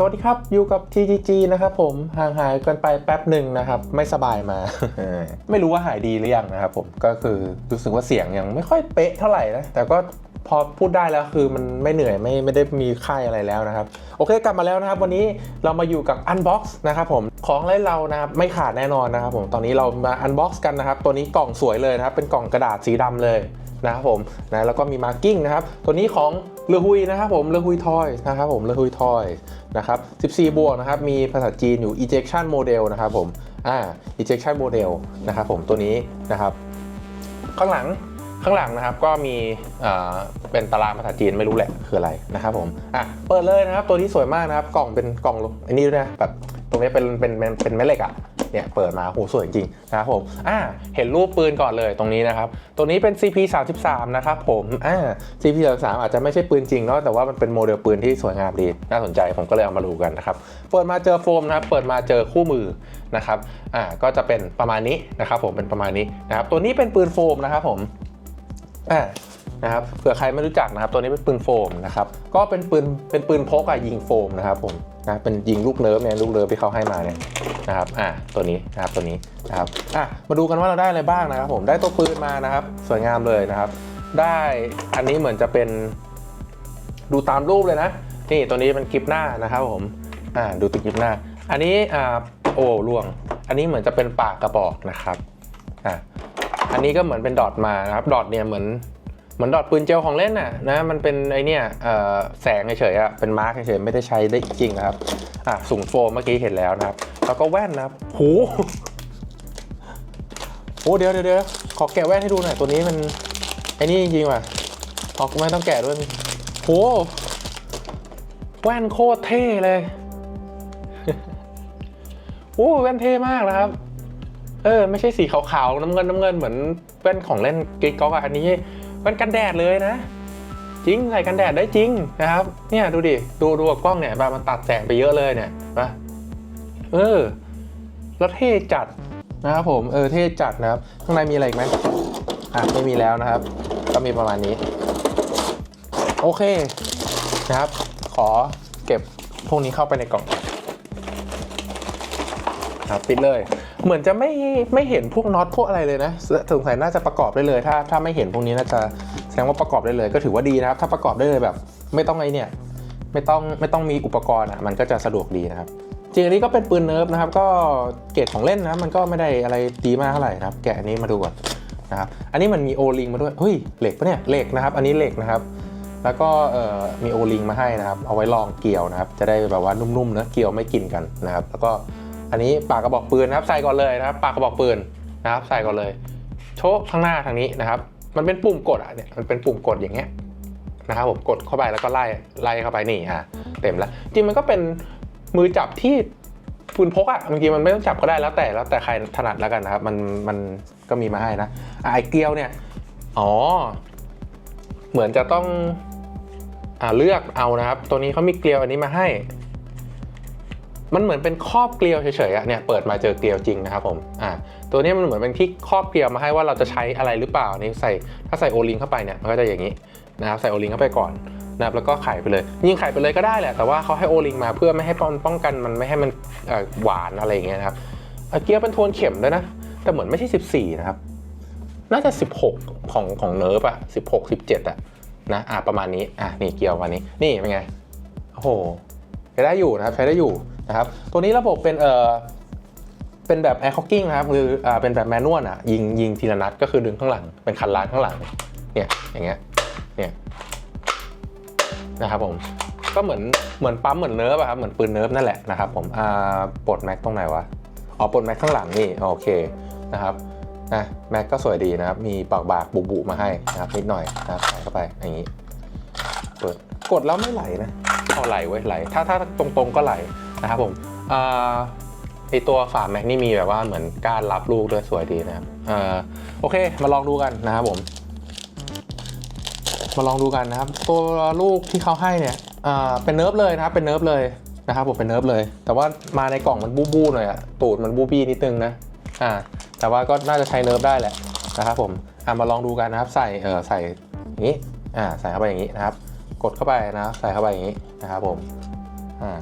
สวัสดีครับ อยู่กับ TGG นะครับผมห่างหายกันไปแป๊บหนึ่งนะครับ ไม่สบายมา ไม่รู้ว่าหายดีหรือยังนะครับผมก็คือรู้สึกว่าเสียงยังไม่ค่อยเป๊ะเท่าไหร่นะ แต่ก็พอพูดได้แล้วคือมันไม่เหนื่อยไม่ไม่ได้มีค่ายอะไรแล้วนะครับ โอเคกลับมาแล้วนะครับ วันนี้เรามาอยู่กับ Unbox นะครับผมของเล่นเรานะครับไม่ขาดแน่นอนนะครับผมตอนนี้เรามา Unbox กันนะครับ ตัวนี้กล่องสวยเลยนะครับ เป็นกล่องกระดาษสีดำเลย นะครับผมนะแล้วก็มีมาร์กิ้งนะครับตัวนี้ของเลอฮุยนะครับผมเลอฮุยทอยนะครับผมเลอฮุยทอยนะครับ14 บวกนะครับมีภาษาจีนอยู่ ejection model นะครับผมอ่า ejection model นะครับผมตัวนี้นะครับ ข้างหลังข้างหลังนะครับก็มีเอ่อเป็นตารางภาษาจีนไม่รู้แหละคืออะไรนะครับผมอะเปิดเลยนะครับตัวนี้สวยมากนะครับกล่องเป็นกล่องอันนี้ด้วยนะแบบตรงนี้เป็นเป็นเป็นเป็นแม่เหล็กอะ เนี่ยเปิดมาโหสวยจริงนะครับผมอ่าเห็นรูปปืนก่อนเลยตรงนี้นะครับตัวนี้เป็น CP 3 3นะครับผมอ่า CP 3 3อาจจะไม่ใช่ปืนจริงเนาะแต่ว่ามันเป็นโมเดลปืนที่สวยงามดีน่าสนใจผมก็เลยเอามาดูกันนะครับเปิดมาเจอโฟมนะครับเปิดมาเจอคู่มือนะครับอ่าก็จะเป็นประมาณนี้นะครับผมเป็นประมาณนี้นะครับตัวนี้เป็นปืนโฟมนะครับผมอ่านะครับเผื่อใครไม่รู้จักนะครับตัวนี้เป็นปืนโฟมนะครับก็เป็นปืนเป็นปืนพกอะยิงโฟมนะครับผม นะเป็นยิงลูกเนิร์ฟเนี่ยลูกเนิร์ฟที่เขาให้มาเนี่ยนะครับอ่าตัวนี้นะครับตัวนี้นะครับอะมาดูกันว่าเราได้อะไรบ้างนะครับ ผมได้ตัวปืนมานะครับ สวยงามเลยนะครับ ได้อันนี้เหมือนจะเป็นดูตามรูปเลยนะนี่ตัวนี้เป็นกิฟหน้านะครับผมอ่าดูติดกิฟหน้า อันนี้อ่าโอ้ล่วง อันนี้เหมือนจะเป็นปากกระบอกนะครับอ่าอันนี้ก็เหมือนเป็นดอทมานะครับ ดอทเนี่ยเหมือน เหมือนดอทปืนเจลของเล่นน่ะนะมันเป็นไอเนี่ยแสงเฉยๆอะเป็นมาร์กเฉยๆไม่ได้ใช้ได้จริงนะครับอะสูงโฟมเมื่อกี้เห็นแล้วนะครับ แล้วก็แว่นนะครับโหโอ้เดี๋ยวเดี๋ยวเดี๋ยวขอแกะแว่นให้ดูหน่อยตัวนี้มันไอ้นี่จริงๆว่ะขอไม่ต้องแกะด้วยโหแว่นโคตรเท่เลยโอ้แว่นเท่มากนะครับ เออ ไม่ใช่สีขาวๆน้ำเงินน้ำเงินเหมือนแว่นของเล่นกิ๊กก๊อกอะอันนี้ แว่นกันแดดเลยนะ จริงใส่กันแดดได้จริงนะครับ เนี่ยดูดิดูดูกับกล้องเนี่ยแบบมันตัดแสงไปเยอะเลยเนี่ยปะเออแล้วเท่จัดนะครับผมเออเท่จัดนะครับข้างในมีอะไรอีกไหมอะไม่มีแล้วนะครับ ก็มีประมาณนี้ โอเคนะครับ ขอเก็บพวกนี้เข้าไปในกล่อง ครับปิดเลย เหมือนจะไม่ไม่เห็นพวกน็อตพวกอะไรเลยนะสงสัยน่าจะประกอบได้เลย ถ้าถ้าไม่เห็นพวกนี้น่าจะแสดงว่าประกอบได้เลย ก็ถือว่าดีนะครับ ถ้าประกอบได้เลยแบบ ไม่ต้องไอเนี่ยไม่ต้องไม่ต้องมีอุปกรณ์อะมันก็จะสะดวกดีนะครับจริงอันนี้ก็เป็นปืนเนิร์ฟนะครับ ก็เกรดของเล่นนะมันก็ไม่ได้อะไรดีมากเท่าไหร่นะครับ แกะอันนี้มาดูก่อนนะครับอันนี้มันมีโอลิงมาด้วยเฮ้ยเหล็กปะเนี่ยเหล็กนะครับ อันนี้เหล็กนะครับ แล้วก็มีโอลิงมาให้นะครับ เอาไว้ลองเกี่ยวนะครับ จะได้แบบว่านุ่มๆเนะเกี่ยวไม่กินกันนะครับ แล้วก็ อันนี้ปากกระบอกปืนนะครับ ใส่ก่อนเลยนะครับ ปากกระบอกปืนนะครับ ใส่ก่อนเลยโชคข้างหน้าทางนี้นะครับ มันเป็นปุ่มกดอะเนี่ยมันเป็นปุ่มกดอย่างเงี้ยนะครับผมกดเข้าไปแล้วก็ไล่ไล่เข้าไปนี่อะเต็มแล้วจริงมันก็เป็นมือจับที่ปืนพกอะบางทีมันไม่ต้องจับก็ได้แล้วแต่แล้วแต่ใครถนัดแล้วกันนะครับ มันมันก็มีมาให้นะอะไอเกลียวเนี่ยอ๋อ เหมือนจะต้องอ่าเลือกเอานะครับ ตัวนี้เขามีเกลียวอันนี้มาให้ มันเหมือนเป็นครอบเกลียวเฉยๆอะเนี่ยเปิดมาเจอเกลียวจริงนะครับผมอ่าตัวนี้มันเหมือนเป็นที่ครอบเกลียวมาให้ว่าเราจะใช้อะไรหรือเปล่านี่ใส่ถ้าใส่โอลิงเข้าไปเนี่ยมันก็จะอย่างนี้นะครับใส่โอลิงเข้าไปก่อนนะครับแล้วก็ไข่ไปเลย ยิงไข่ไปเลยก็ได้แหละแต่ว่าเขาให้โอลิงมาเพื่อไม่ให้ป้องป้องกันมันไม่ให้มันหวานอะไรอย่างเงี้ยนะครับเกลียวเป็นโทนเข็มด้วยนะ แต่เหมือนไม่ใช่ 14 นะครับ น่าจะ 16 ของของเนิร์ฟอะ16 17อะนะอะประมาณนี้อะนี่เกลียววันนี้นี่เป็นไงโอ้โหใช้ได้อยู่นะครับใช้ได้อยู่ นะครับตัวนี้ระบบเป็นเอ่อเป็นแบบ air cocking นะครับหรืออ่าเป็นแบบแมนนวลอะยิงยิงทีละนัดก็คือดึงข้างหลังเป็นคันล้านข้างหลังเนี่ยอย่างเงี้ยเนี่ยนะครับผมก็เหมือนเหมือนปั๊มเหมือนเนิร์ฟอะครับเหมือนปืนเนิร์ฟนั่นแหละนะครับผมอ่าปลดแม็กตรงไหนวะอ๋อปลดแม็กข้างหลังนี่โอเคนะครับนะแม็กก็สวยดีนะครับ มีปากบากบุบุมาให้นะครับนิดหน่อยนะครับใส่เข้าไปอย่างนี้เปิดกดแล้วไม่ไหลนะเอาไหลไว้ไหล ถ้าถ้าตรงๆก็ไหล นะครับผมอ่าไอตัวฝาแม็กนี่มีแบบว่าเหมือนการรับลูกด้วยสวยดีนะครับอ่าโอเคมาลองดูกันนะครับผม มาลองดูกันนะครับ ตัวลูกที่เขาให้เนี่ยอ่าเป็นเนิร์ฟเลยนะครับเป็นเนิร์ฟเลยนะครับผมเป็นเนิร์ฟเลย แต่ว่ามาในกล่องมันบูบูหน่อยอะตูดมันบูบี้นิดนึงนะอ่าแต่ว่าก็น่าจะใช้เนิร์ฟได้แหละนะครับผมอ่ามาลองดูกันนะครับ ใส่เออใส่อย่างนี้อ่าใส่เข้าไปอย่างนี้นะครับ กดเข้าไปนะใส่เข้าไปอย่างนี้นะครับผมอ่า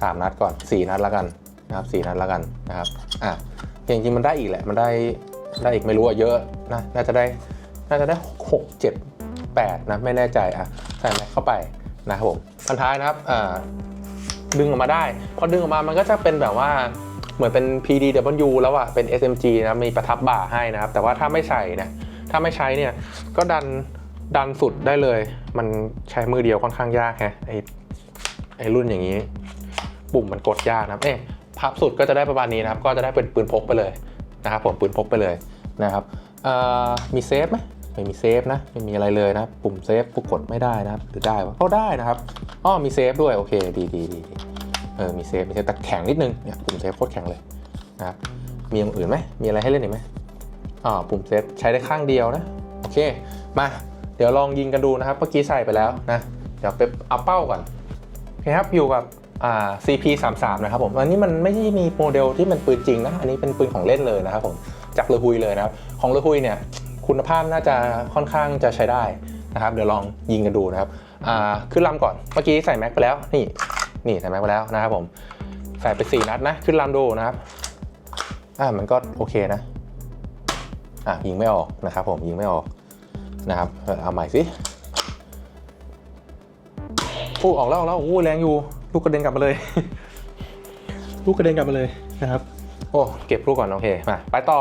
สามนัดก่อนสี่นัดแล้วกันนะครับสี่นัดแล้วกันนะครับอะจริงๆมันได้อีกแหละมันได้ได้อีกไม่รู้อะเยอะนะน่าจะได้น่าจะได้หกเจ็ดแปดนะไม่แน่ใจอะใส่แม็กเข้าไปนะครับผมอันท้ายนะครับอ่าดึงออกมาได้ พอดึงออกมามันก็จะเป็นแบบว่าเหมือนเป็น PDW แล้วอะเป็น SMG นะมีประทับบ่าให้นะครับ แต่ว่าถ้าไม่ใส่เนี่ยถ้าไม่ใช้เนี่ยก็ดันดันสุดได้เลย มันใช้มือเดียวค่อนข้างยากแฮะไอไอรุ่นอย่างนี้ ปุ่มมันกดยากนะครับเอ๊ะพับสุดก็จะได้ประมาณนี้นะครับ ก็จะได้เป็นปืนพกไปเลยนะครับผมปืนพกไปเลยนะครับมีเซฟไหมไม่มีเซฟนะไม่มีอะไรเลยนะปุ่มเซฟกูกดไม่ได้นะครับหรือได้วะก็ได้นะครับอ๋อมีเซฟด้วยโอเคดีดีดีดีเออมีเซฟมีเซฟแต่แข็งนิดนึงเนี่ยปุ่มเซฟโคตรแข็งเลยนะครับมีอย่างอื่นไหมมีอะไรให้เล่นอีกไหมอ๋อปุ่มเซฟใช้ได้ข้างเดียวนะโอเคมาเดี๋ยวลองยิงกันดูนะครับเมื่อกี้ใส่ไปแล้วนะเดี๋ยวไปเอาเป้าก่อนโอเคครับอยู่กับ อ่า CP 3 3 นะครับผม อันนี้มันไม่ใช่มีโมเดลที่เป็นปืนจริงนะ อันนี้เป็นปืนของเล่นเลยนะครับผม จากเลอฮุยเลยนะครับ ของเลอฮุยเนี่ยคุณภาพน่าจะค่อนข้างจะใช้ได้นะครับ เดี๋ยวลองยิงกันดูนะครับขึ้นลำก่อน เมื่อกี้ใส่แม็กไปแล้ว นี่ นี่ใส่แม็กไปแล้วนะครับผม ใส่ไป 4 นัดนะ ขึ้นลำดูนะครับ อ่า มันก็โอเคนะ อะยิงไม่ออกนะครับผม ยิงไม่ออกนะครับ เอาใหม่สิฟูออกแล้วออกแล้วโอ้แรงอยู่ ลูกกระเด็นกลับมาเลย ลูกกระเด็นกลับมาเลยนะครับ โอ้เก็บลูกก่อนโอเคมาไปต่อ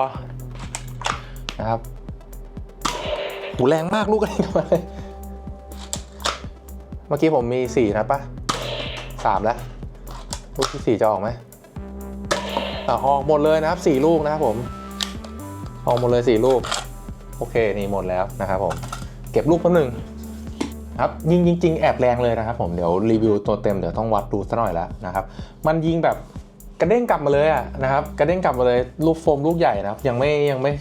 นะครับหูแรงมากลูกกระเด็นกลับมาเลยเมื่อกี้ผมมีสี่นะปะสามแล้วลูกที่สี่จะออกไหมอะออกหมดเลยนะครับสี่ลูกนะครับผม ออกหมดเลยสี่ลูก โอเคนี่หมดแล้วนะครับผม เก็บลูกมาหนึ่ง ครับยิงจริง ๆ แอบแรงเลยนะครับผมเดี๋ยวรีวิวตัวเต็มเดี๋ยวต้องวัดดูซะหน่อยแล้วนะครับมันยิงแบบกระเด้งกลับมาเลยอะนะครับกระเด้งกลับมาเลยลูกโฟมลูกใหญ่นะครับยังไม่ยังไม่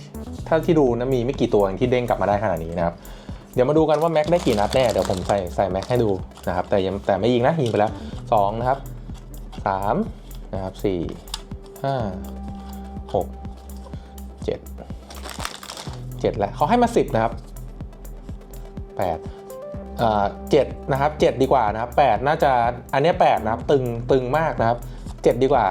ถ้าที่ดูนะมีไม่กี่ตัวที่เด้งกลับมาได้ขนาดนี้นะครับเดี๋ยวมาดูกันว่าแม็กได้กี่นัดแน่เดี๋ยวผมใส่ใส่แม็กให้ดูนะครับแต่ยังแต่ไม่ยิงนะยิงไปแล้วสองนะครับสามนะครับสี่ห้าหกเจ็ดเจ็ดแล้วเขาให้มาสิบนะครับแปด เจ็ดนะครับเจ็ดดีกว่านะครับแปดน่าจะอันนี้แปดนะครับตึงตึงมากนะครับเจ็ดดีกว่า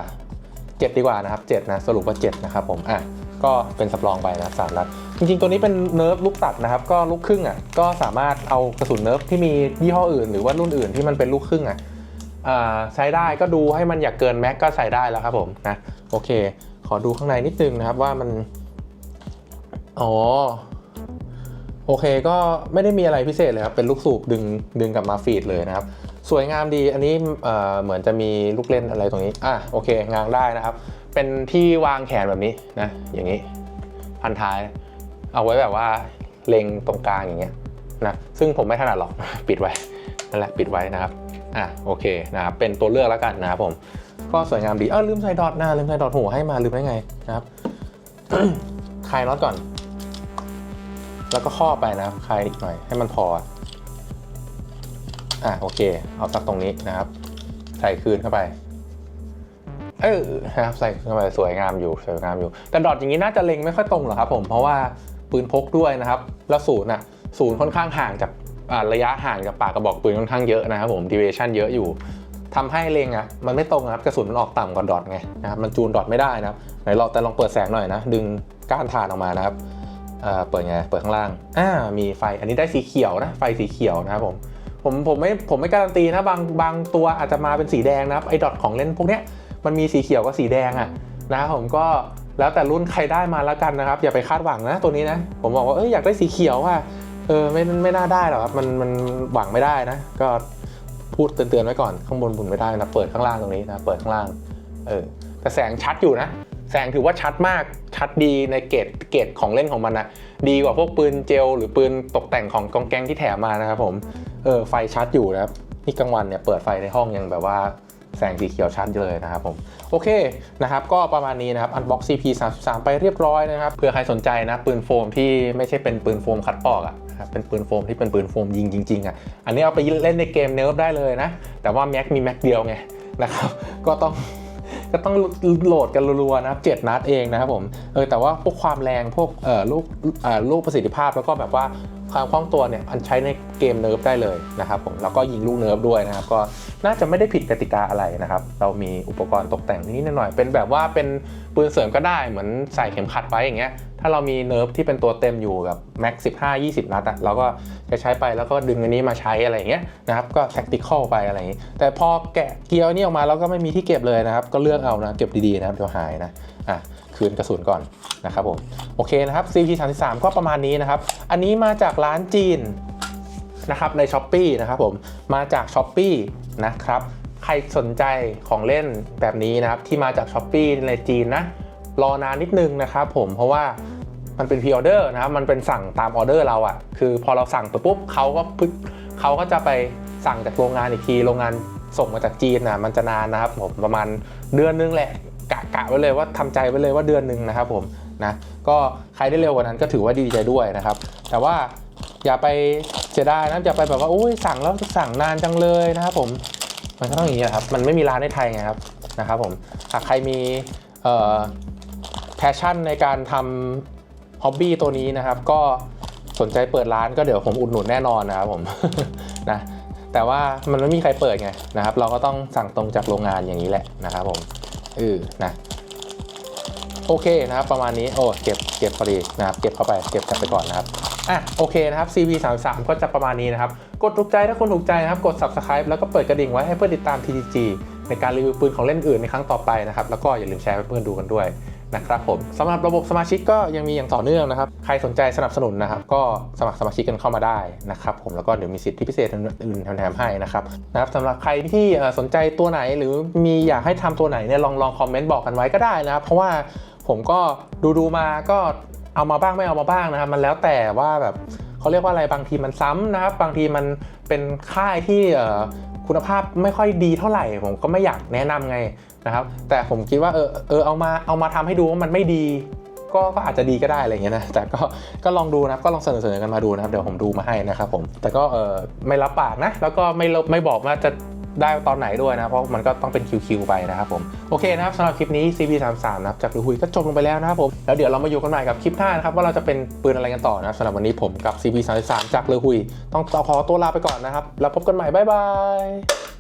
เจ็ดดีกว่านะครับเจ็ดนะสรุปว่าเจ็ดนะครับผมอะก็เป็นสำรองไปนะสามนัดจริงๆ ตัวนี้เป็นเนิร์ฟลูกตัดนะครับ ก็ลูกครึ่งอะก็สามารถเอากระสุนเนิร์ฟที่มียี่ห้ออื่น หรือว่ารุ่นอื่นที่มันเป็นลูกครึ่งอะใช้ได้ก็ดูให้มันอยากเกินแม็กก็ใส่ได้แล้วครับผมนะโอเค ขอดูข้างในนิดนึงนะครับว่ามันอ๋อ โอเคก็ไม่ได้มีอะไรพิเศษเลยครับ เป็นลูกสูบดึงดึงกลับมาฟีดเลยนะครับ สวยงามดีอันนี้เอ่อเหมือนจะมีลูกเล่นอะไรตรงนี้อะโอเคงางได้นะครับ เป็นที่วางแขนแบบนี้นะอย่างนี้ พันท้าย เอาไว้แบบว่าเล็งตรงกลางอย่างเงี้ยนะซึ่งผมไม่ถนัดหรอกปิดไว้นั่นแหละปิดไว้นะครับอะโอเคนะครับเป็นตัวเลือกแล้วกันนะครับผมก็สวยงามดีเออลืมใส่ดอทนะลืมใส่ดอทหัวให้มาลืมได้ไงนะครับคลายน็อตก่อน แล้วก็ข้อไปนะคลายอีกหน่อยให้มันพอ อะโอเค เอาสักตรงนี้นะครับ ใส่คืนเข้าไป เออนะครับใส่เข้าไปสวยงามอยู่สวยงามอยู่ แต่ดอทอย่างนี้น่าจะเล็งไม่ค่อยตรงหรอครับ ผมเพราะว่าปืนพกด้วยนะครับ แล้วศูนย์อะศูนย์ค่อนข้างห่างจากระยะห่างจากปากกระบอกปืนค่อนข้างเยอะนะครับผมดีเวชั่นเยอะอยู่ทำให้เล็งอะมันไม่ตรงครับกระสุนมันออกต่ำกว่าดอทไงนะครับมันจูนดอทไม่ได้นะครับไหนลองแต่ลองเปิดแสงหน่อยนะ ดึงก้านถ่านออกมานะครับ เออเปิดไง เปิดข้างล่าง อ่า มีไฟ อันนี้ได้สีเขียวนะ ไฟสีเขียวนะครับผม ผม ผมไม่ ผมไม่การันตีนะ บาง บางตัวอาจจะมาเป็นสีแดงนะครับ ไอ้ดอทของเล่นพวกเนี้ย มันมีสีเขียวกับสีแดงอะนะครับผมก็แล้วแต่รุ่นใครได้มาแล้วกันนะครับ อย่าไปคาดหวังนะตัวนี้นะ ผมบอกว่า เอ้ย อยากได้สีเขียวอะ เออ ไม่ ไม่น่าได้หรอกครับ มัน มันหวังไม่ได้นะ ก็พูดเตือนๆไว้ก่อน ข้างบนบุนไม่ได้นะ เปิดข้างล่างตรงนี้นะ เปิดข้างล่าง เออ แต่แสงชัดอยู่นะ แสงถือว่าชัดมากชัดดีในเกรดเกรดของเล่นของมันนะดีกว่าพวกปืนเจลหรือปืนตกแต่งของกองแกงที่แถมมานะครับผมเออไฟชัดอยู่นะครับนี่กลางวันเนี่ยเปิดไฟในห้องยังแบบว่าแสงสีเขียวชัดเลยนะครับผม โอเคนะครับก็ประมาณนี้นะครับ Unbox CP 3 3ไปเรียบร้อยนะครับเผื่อใครสนใจนะปืนโฟมที่ไม่ใช่เป็นปืนโฟมคัดปอกอะนะเป็นปืนโฟมที่เป็นปืนโฟมยิงจริงๆอะอันนี้เอาไปเล่นในเกมเนิร์ฟได้เลยนะ แต่ว่าแม็กมีแม็กเดียวไงนะครับก็ต้อง ก็ต้องโหลดกันรัวๆนะครับ 7 นัดเองนะครับผม เออแต่ว่าพวกความแรงพวกเอ่อลูกเอ่อลูกประสิทธิภาพแล้วก็แบบว่า ความคล่องตัวเนี่ยมันใช้ในเกมเนิร์ฟได้เลยนะครับผมแล้วก็ยิงลูกเนิร์ฟด้วยนะครับ ก็น่าจะไม่ได้ผิดกติกาอะไรนะครับ เรามีอุปกรณ์ตกแต่งนิดหน่อย เป็นแบบว่าเป็นปืนเสริมก็ได้เหมือนใส่เข็มขัดไว้อย่างเงี้ยถ้าเรามีเนิร์ฟที่เป็นตัวเต็มอยู่กับแม็ก15 20นัดอะเราก็จะใช้ไปแล้วก็ดึงอันนี้มาใช้อะไรอย่างเงี้ยนะครับก็แท็กติคอลไปอะไรอย่างงี้ แต่พอแกะเกียร์นี่ออกมาแล้วก็ไม่มีที่เก็บเลยนะครับ ก็เลือกเอานะเก็บดีๆนะครับเดี๋ยวหายนะอะ คืนกระสุนก่อนนะครับผมโอเคนะครับ CP 3 3 ก็ประมาณนี้นะครับ อันนี้มาจากร้านจีนนะครับใน s h อ p e e นะครับผมมาจาก s h อ p e e นะครับใครสนใจของเล่นแบบนี้นะครับ ที่มาจาก s h อ p e e ในจีนนะรอนานนิดนึงนะครับผมเพราะว่ามันเป็นพ r ออเดอร์นะครับมันเป็นสั่งตามออเดอร์เราอะ่ะคือพอเราสั่งไปปุ๊บเขาก็พึเขาก็จะไปสั่งจากโรงงานอีกทีโรงงานส่งมาจากจีนนะมันจะนานนะครับผมประมาณเดือนนึงแหละ กะกะไว้เลยว่าทำใจไว้เลยว่าเดือนหนึ่งนะครับผมนะก็ใครได้เร็วกว่านั้นก็ถือว่าดีใจด้วยนะครับ แต่ว่าอย่าไปเสียดายนะอย่าไปแบบว่าโอ้ยสั่งแล้วสั่งนานจังเลยนะครับผมมันก็ต้องอย่างนี้ครับมันไม่มีร้านในไทยไงครับนะครับผมหากใครมีเอ่อแพชชั่นในการทำฮ็อบบี้ตัวนี้นะครับ ก็สนใจเปิดร้านก็เดี๋ยวผมอุดหนุนแน่นอนนะครับผมนะแต่ว่ามันไม่มีใครเปิดไงนะครับ เราก็ต้องสั่งตรงจากโรงงานอย่างนี้แหละนะครับผม เออนะโอเคนะครับประมาณนี้โอ้เก็บเก็บพอดีนะครับเก็บเข้าไปเก็บกลับไปก่อนนะครับอะโอเคนะครับ CV 3 3ก็จะประมาณนี้นะครับ กดถูกใจถ้าคุณถูกใจนะครับ กด subscribe แล้วก็เปิดกระดิ่งไว้ให้เพื่อนติดตาม TTG ในการรีวิวปืนของเล่นอื่นในครั้งต่อไปนะครับ แล้วก็อย่าลืมแชร์ให้เพื่อนดูกันด้วย นะครับผมสำหรับระบบสมาชิกก็ยังมีอย่างต่อเนื่องนะครับ ใครสนใจสนับสนุนนะครับ ก็สมัครสมาชิกกันเข้ามาได้นะครับผมแล้วก็เดี๋ยวมีสิทธิพิเศษอื่นๆแถมให้นะครับนะครับสำหรับใครที่สนใจตัวไหนหรือมีอยากให้ทำตัวไหนเนี่ยลองลองคอมเมนต์บอกกันไว้ก็ได้นะครับเพราะว่าผมก็ดูดูมาก็เอามาบ้างไม่เอามาบ้างนะครับ มันแล้วแต่ว่าแบบเขาเรียกว่าอะไรบางทีมันซ้ำนะครับ บางทีมันเป็นค่ายที่ คุณภาพไม่ค่อยดีเท่าไหร่ ผมก็ไม่อยากแนะนำไงนะครับแต่ผมคิดว่าเออเออเอามาเอามาทำให้ดูว่ามันไม่ดีก็ก็อาจจะดีก็ได้อะไรเงี้ยนะแต่ก็ก็ลองดูนะครับก็ลองเสนอเสนอกันมาดูนะครับเดี๋ยวผมดูมาให้นะครับผมแต่ก็เออไม่รับปากนะ แล้วก็ไม่ไม่บอกว่าจะ ได้ตอนไหนด้วยนะ เพราะมันก็ต้องเป็นคิวๆไปนะครับผม โอเคนะครับสำหรับคลิปนี้ CP33 นะครับจากลือหุยก็จบลงไปแล้วนะครับผม แล้วเดี๋ยวเรามาอยู่กันใหม่กับคลิปหน้านะครับ ว่าเราจะเป็นปืนอะไรกันต่อนะสำหรับวันนี้ผมกับ CP33 จากลือหุย ต้องขอตัวลาไปก่อนนะครับ แล้วพบกันใหม่บ๊ายบาย